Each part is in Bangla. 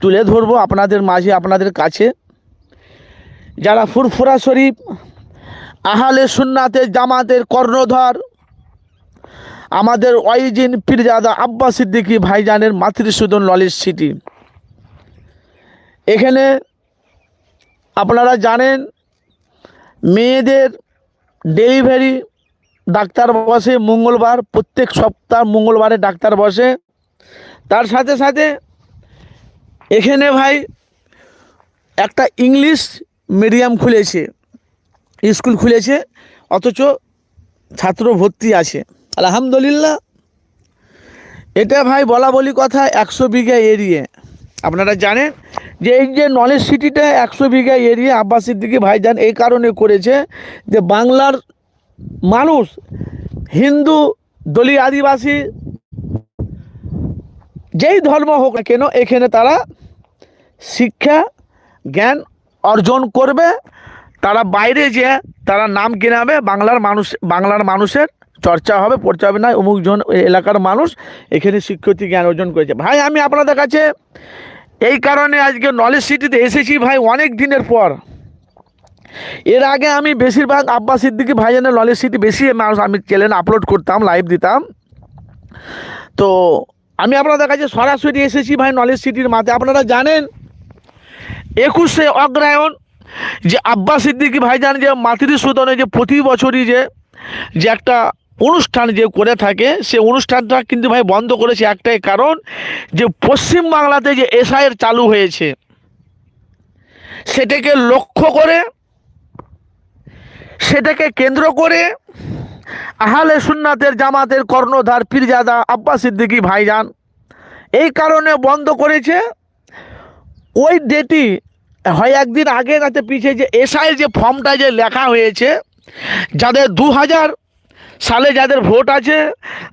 তুলে ধরবো আপনাদের মাঝে, আপনাদের কাছে। যারা ফুরফুরা শরীফ, আহালে সুন্নাতের জামাতের কর্ণধর, আমাদের ওয়াইজিন পীরজাদা আব্বাস সিদ্দিকী ভাইজানের মাতৃসূদন নলেজ সিটি। এখানে আপনারা জানেন, মেয়েদের ডেলিভারি ডাক্তার বসে মঙ্গলবার, প্রত্যেক সপ্তাহ মঙ্গলবারে ডাক্তার বসে। তার সাথে সাথে এখানে ভাই একটা ইংলিশ মিডিয়াম খুলেছে, স্কুল খুলেছে, অথচ ছাত্র ভর্তি আছে। আলহামদুলিল্লাহ। এটা ভাই বলা বলি কথা একশো বিঘা এরিয়ে। আপনারা জানেন যে এই যে নলেজ সিটিটা একশো বিঘা এরিয়া আব্বাস সিদ্দিকি ভাইজান এই কারণে করেছে যে বাংলার মানুষ, হিন্দু দলীয় আদিবাসী, যেই ধর্ম হোক না কেন এখানে তারা শিক্ষা, জ্ঞান অর্জন করবে। তারা বাইরে যে তারা নাম কেনাবে বাংলার মানুষ বাংলার মানুষের চর্চা হবে পড়তে হবে। না অমুক জন এলাকার মানুষ এখানে শিক্ষিত জ্ঞান অর্জন করেছে। ভাই, আমি আপনাদের কাছে এই কারণে আজকে নলেজ সিটিতে এসেছি ভাই, অনেক দিনের পর। এর আগে আমি বেশিরভাগ আব্বাস সিদ্দিকি ভাইজানের নলেজ সিটি বেশি মানুষ আমি চ্যানেল আপলোড করতাম লাইভ দিতাম। তো আমি আপনাদের কাছে সরাসরি এসেছি ভাই নলেজ সিটির মাঠে। আপনারা জানেন একুশে অগ্রায়ণ যে আব্বাস সিদ্দিকি ভাইজান যে মাতৃসূদনে যে প্রতি বছরই যে যে একটা অনুষ্ঠান যে করে থাকে, সে অনুষ্ঠানটা কিন্তু ভাই বন্ধ করেছে একটাই কারণ যে পশ্চিম বাংলাতে যে এসআইয়ের চালু হয়েছে, সেটাকে লক্ষ্য করে, সেটাকে কেন্দ্র করে আহালে সুন্নাতের জামাতের কর্ণধার পীরজাদা আব্বাস সিদ্দিকী ভাইজান এই কারণে বন্ধ করেছে। ওই ডেটই হয় একদিন আগে রাতে পিছিয়ে যে এসআইয়ের যে ফর্মটা যে লেখা হয়েছে, যাদের দু হাজার সালে যাদের ভোট আছে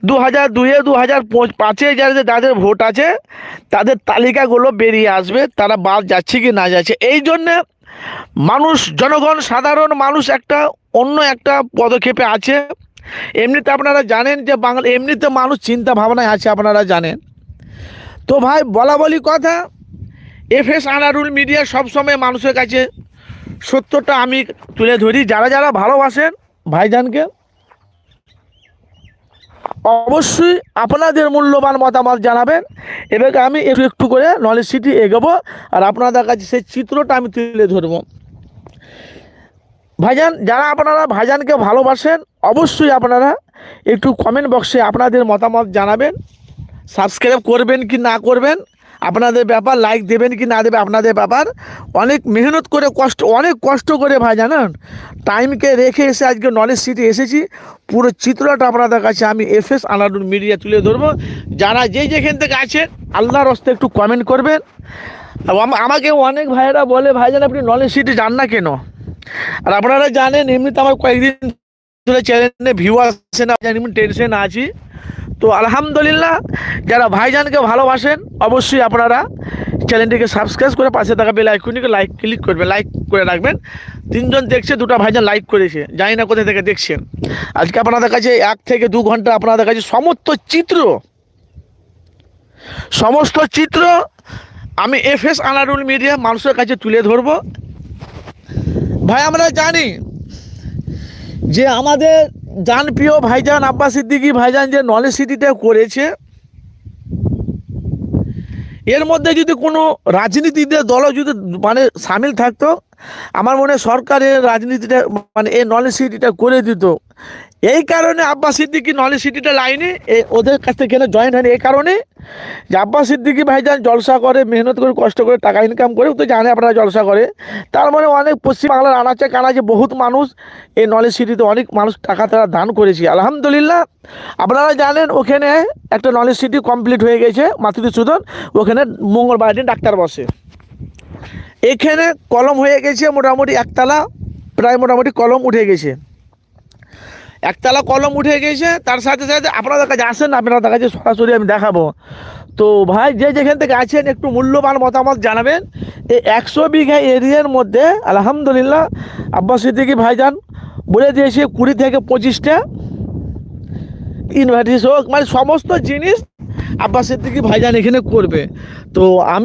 দু হাজার দুয়ে দু হাজার পাঁচে যাদের যাদের ভোট আছে, তাদের তালিকাগুলো বেরিয়ে আসবে, তারা বাদ যাচ্ছে কি না যাচ্ছে। এই জন্যে মানুষ, জনগণ, সাধারণ মানুষ একটা অন্য একটা পদক্ষেপে আছে। এমনিতে আপনারা জানেন যে বাংলা, এমনিতে মানুষ চিন্তা ভাবনায় আছে, আপনারা জানেন। তো ভাই, বলা বলি কথা এফ এস আনারুল মিডিয়া সবসময় মানুষের কাছে সত্যটা আমি তুলে ধরি। যারা যারা ভালোবাসেন ভাইজানকে, অবশ্যই আপনাদের মূল্যবান মতামত জানাবেন। এবার আমি একটু একটু করে নলেজ সিটি এগোবো আর আপনাদের কাছে সেই চিত্রটা আমি তুলে ধরবো। ভাইজান, যারা আপনারা ভাইজানকে ভালোবাসেন, অবশ্যই আপনারা একটু কমেন্ট বক্সে আপনাদের মতামত জানাবেন। সাবস্ক্রাইব করবেন কি না করবেন? আপনাদের ব্যাপার লাইক দেবেন কি না দেবে আপনাদের ব্যাপার, অনেক মেহনত করে কষ্ট, অনেক কষ্ট করে ভাই জানেন টাইমকে রেখে এসে আজকে নলেজ সিটি এসেছি, পুরো চিত্রটা আপনাদের কাছে আমি এফ এস আনারুল মিডিয়া তুলে ধরবো, যারা যে যেখান থেকে আছেন, আল্লাহর হস্তে একটু কমেন্ট করবেন। আমাকে অনেক ভাইয়েরা বলে, ভাই ভাইজান আপনি নলেজ সিটি যান না কেন? আর আপনারা জানেন, এমনিতে আমার কয়েকদিন ধরে চ্যানেলে ভিউ আসছে না এমনি টেনশন আছি। তো আলহামদুলিল্লাহ, যারা ভাইজানকে ভালোবাসেন, অবশ্যই আপনারা চ্যানেলটিকে সাবস্ক্রাইব করে পাশে থাকা বেল আইকনটিকে লাইক ক্লিক করবেন লাইক করে রাখবেন। তিনজন দেখছে, দুটো ভাইজান লাইক করেছে, জানি না কোথা থেকে দেখছেন। আজকে আপনাদের কাছে এক থেকে দু ঘণ্টা আপনাদের কাছে সমস্ত চিত্র। সমস্ত চিত্র আমি এফ এস আনারুল মিডিয়া মানুষের কাছে তুলে ধরবো। ভাই, আমরা জানি যে আমাদের জানপ্রিয় ভাইজান আব্বাস সিদ্দিকি ভাইজান যে নলেজ সিটিটা করেছে, এর মধ্যে যদি কোনো রাজনীতিতে দল যদি মানে সামিল থাকতো আমার মনে সরকারের রাজনীতিটা মানে এই নলেজ সিটিটা করে দিত। এই কারণে আব্বাস সিদ্দিকি নলেজ সিটিটা লাইনে, এ ওদের কাছ থেকে এখানে জয়েন হয়নি। এই কারণে যে আব্বাস সিদ্দিকি ভাইজান জলসা করে, মেহনত করে, কষ্ট করে, টাকা ইনকাম করে তো জানে আপনারা জলসা করে। তার মানে অনেক পশ্চিমবাংলার আনাচে কানাচে বহুত মানুষ, এই নলেজ সিটিতে অনেক মানুষ টাকা তারা দান করেছে। আলহামদুলিল্লাহ, আপনারা জানেন ওখানে একটা নলেজ সিটি কমপ্লিট হয়ে গেছে মাতৃসূদন ওখানে মঙ্গলবার দিন ডাক্তার বসে। এখানে কলম হয়ে গেছে মোটামুটি একতলা, প্রায় মোটামুটি কলম উঠে গেছে। একতলা কলম উঠে গেছে, তার সাথে সাথে আপনাদের কাছে আসেন, আপনাদের কাছে সরাসরি আমি দেখাবো। তো ভাই, যে যেখান থেকে আছেন, একটু মূল্যবান মতামত জানাবেন। এই একশো বিঘা এরিয়ার মধ্যে, আলহামদুলিল্লাহ, আব্বাস সিদ্দিকি ভাইজান বলে দিয়েছে কুড়ি থেকে পঁচিশটা ইনভার্টিস হোক মানে সমস্ত জিনিস আব্বাস সিদ্দিকি ভাইজান এখানে করবে। তো আমি